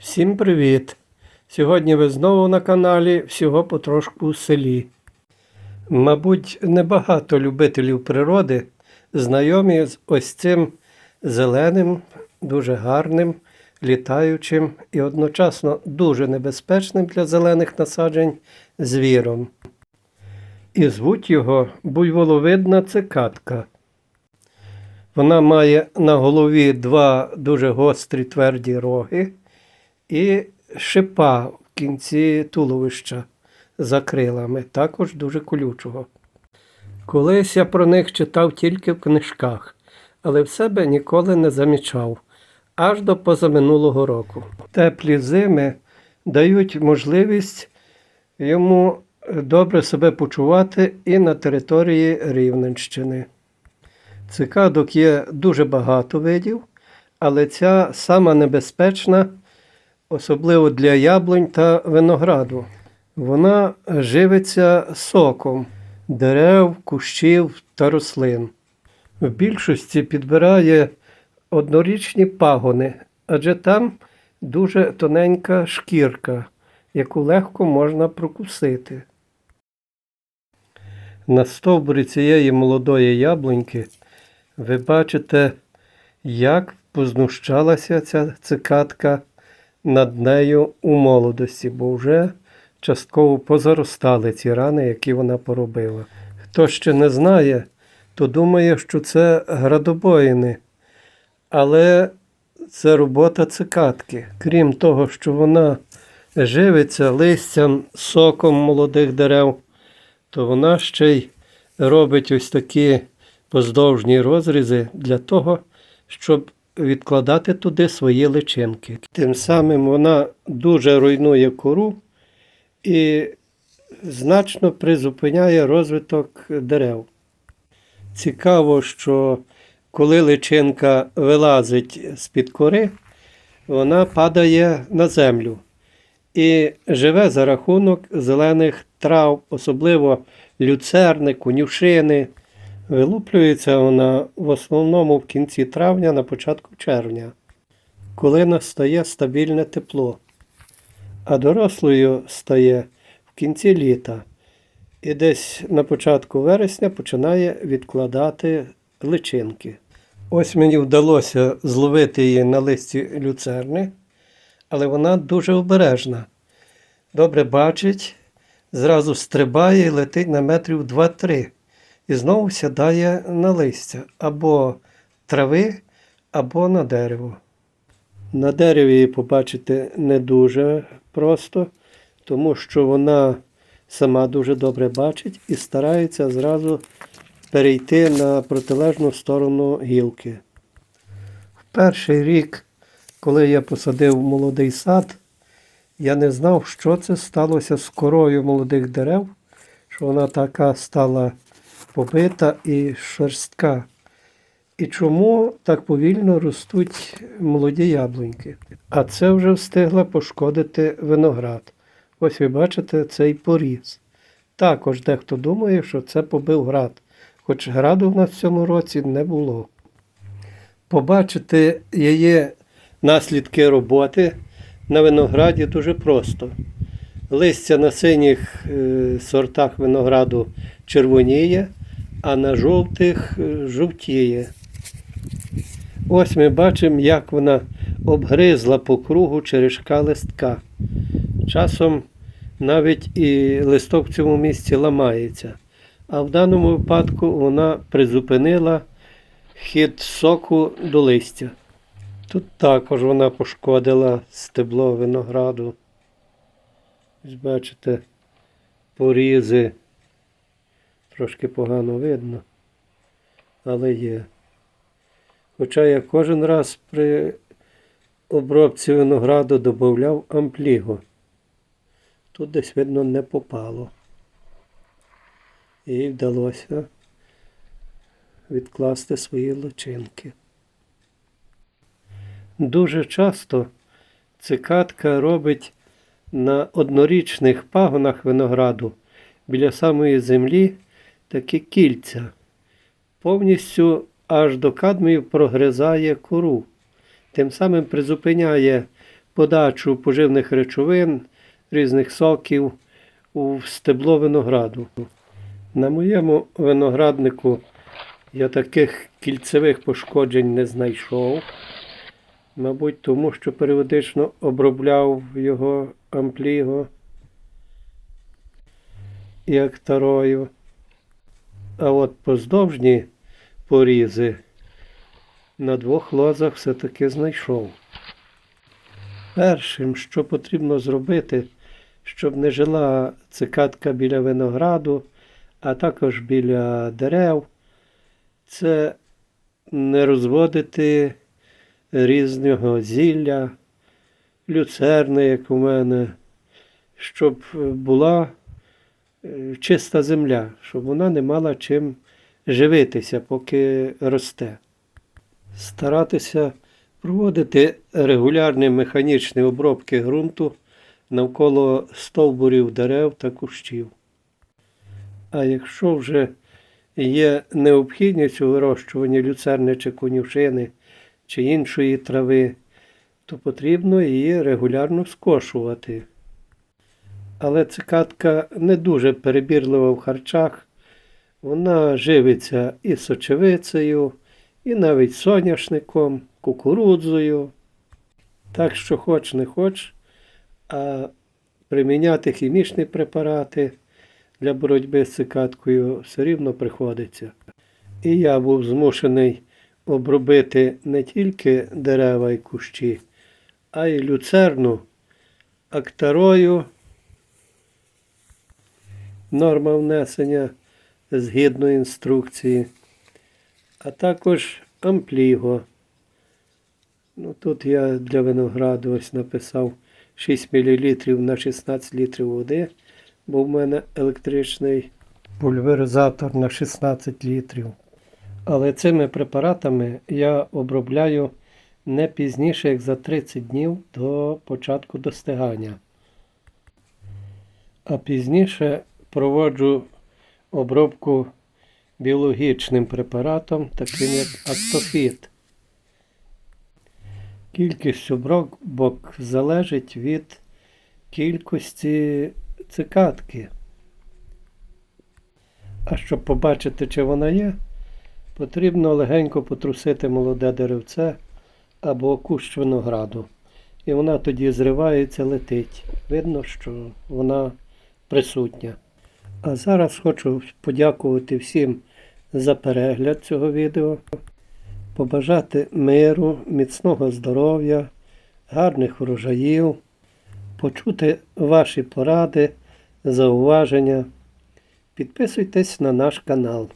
Всім привіт! Сьогодні ви знову на каналі Всього потрошку у селі. Мабуть, небагато любителів природи знайомі з ось цим зеленим, дуже гарним, літаючим і одночасно дуже небезпечним для зелених насаджень звіром. І звуть його буйволовидна цикатка. Вона має на голові два дуже гострі тверді роги і шипа в кінці туловища за крилами, також дуже колючого. Колись я про них читав тільки в книжках, але в себе ніколи не замічав, аж до позаминулого року. Теплі зими дають можливість йому добре себе почувати і на території Рівненщини. Цикадок є дуже багато видів, але ця сама небезпечна, особливо для яблунь та винограду. Вона живиться соком дерев, кущів та рослин. В більшості підбирає однорічні пагони, адже там дуже тоненька шкірка, яку легко можна прокусити. На стовбурі цієї молодої яблуньки ви бачите, як познущалася ця цикатка над нею у молодості, бо вже частково позаростали ці рани, які вона поробила. Хто ще не знає, то думає, що це градобоїни, але це робота цикатки. Крім того, що вона живиться листям, соком молодих дерев, то вона ще й робить ось такі поздовжні розрізи для того, щоб відкладати туди свої личинки. Тим самим вона дуже руйнує кору і значно призупиняє розвиток дерев. Цікаво, що коли личинка вилазить з-під кори, вона падає на землю і живе за рахунок зелених трав, особливо люцерни, конюшини. Вилуплюється вона в основному в кінці травня, на початку червня, коли настає стабільне тепло, а дорослою стає в кінці літа і десь на початку вересня починає відкладати личинки. Ось мені вдалося зловити її на листі люцерни, але вона дуже обережна. Добре бачить, зразу стрибає і летить на метрів 2-3 і знову сідає на листя або трави, або на дерево. На дереві її побачити не дуже просто, тому що вона сама дуже добре бачить і старається зразу перейти на протилежну сторону гілки. В перший рік, коли я посадив молодий сад, я не знав, що це сталося з корою молодих дерев, що вона така стала побита і шерстка. І чому так повільно ростуть молоді яблуньки? А це вже встигла пошкодити виноград. Ось ви бачите цей поріз. Також дехто думає, що це побив град, хоч граду в нас в цьому році не було. Побачити її наслідки роботи на винограді дуже просто. Листя на синіх е, сортах винограду червоніє, а на жовтих е, жовтіє. Ось ми бачимо, як вона обгризла по кругу черешка листка. Часом навіть і листок в цьому місці ламається. А в даному випадку вона призупинила хід соку до листя. Тут також вона пошкодила стебло винограду. Ось бачите, порізи. Трошки погано видно, але є. Хоча я кожен раз при обробці винограду додавав ампліго. Тут десь, видно, не попало. І вдалося відкласти свої личинки. Дуже часто цикатка робить на однорічних пагонах винограду біля самої землі такі кільця. Повністю аж до кадмію прогризає кору, тим самим призупиняє подачу поживних речовин, різних соків у стебло винограду. На моєму винограднику я таких кільцевих пошкоджень не знайшов. Мабуть, тому що періодично обробляв його ампліго і актарою. А от поздовжні порізи на двох лозах все-таки знайшов. Першим, що потрібно зробити, щоб не жила цикадка біля винограду, а також біля дерев, це не розводити різного зілля, люцерни, як у мене, щоб була чиста земля, щоб вона не мала чим живитися, поки росте. Старатися проводити регулярні механічні обробки ґрунту навколо стовбурів дерев та кущів. А якщо вже є необхідність у вирощуванні люцерни чи конюшини чи іншої трави, то потрібно її регулярно скошувати. Але цикадка не дуже перебірлива в харчах, вона живиться і сочевицею, і навіть соняшником, кукурудзою. Так що хоч не хоч, а приміняти хімічні препарати для боротьби з цикадкою все рівно приходиться. І я був змушений обробити не тільки дерева і кущі, а й люцерну актарою. Норма внесення згідно інструкції, а також ампліго. Ну, тут я для винограду ось написав 6 мл на 16 літрів води, бо в мене електричний пульверизатор на 16 літрів. Але цими препаратами я обробляю не пізніше, як за 30 днів до початку достигання. А пізніше проводжу обробку біологічним препаратом, таким як Актофіт. Кількість обробок залежить від кількості цикадки. А щоб побачити, чи вона є, потрібно легенько потрусити молоде деревце або кущ винограду. І вона тоді зривається, летить. Видно, що вона присутня. А зараз хочу подякувати всім за перегляд цього відео, побажати миру, міцного здоров'я, гарних врожаїв, почути ваші поради, зауваження. Підписуйтесь на наш канал.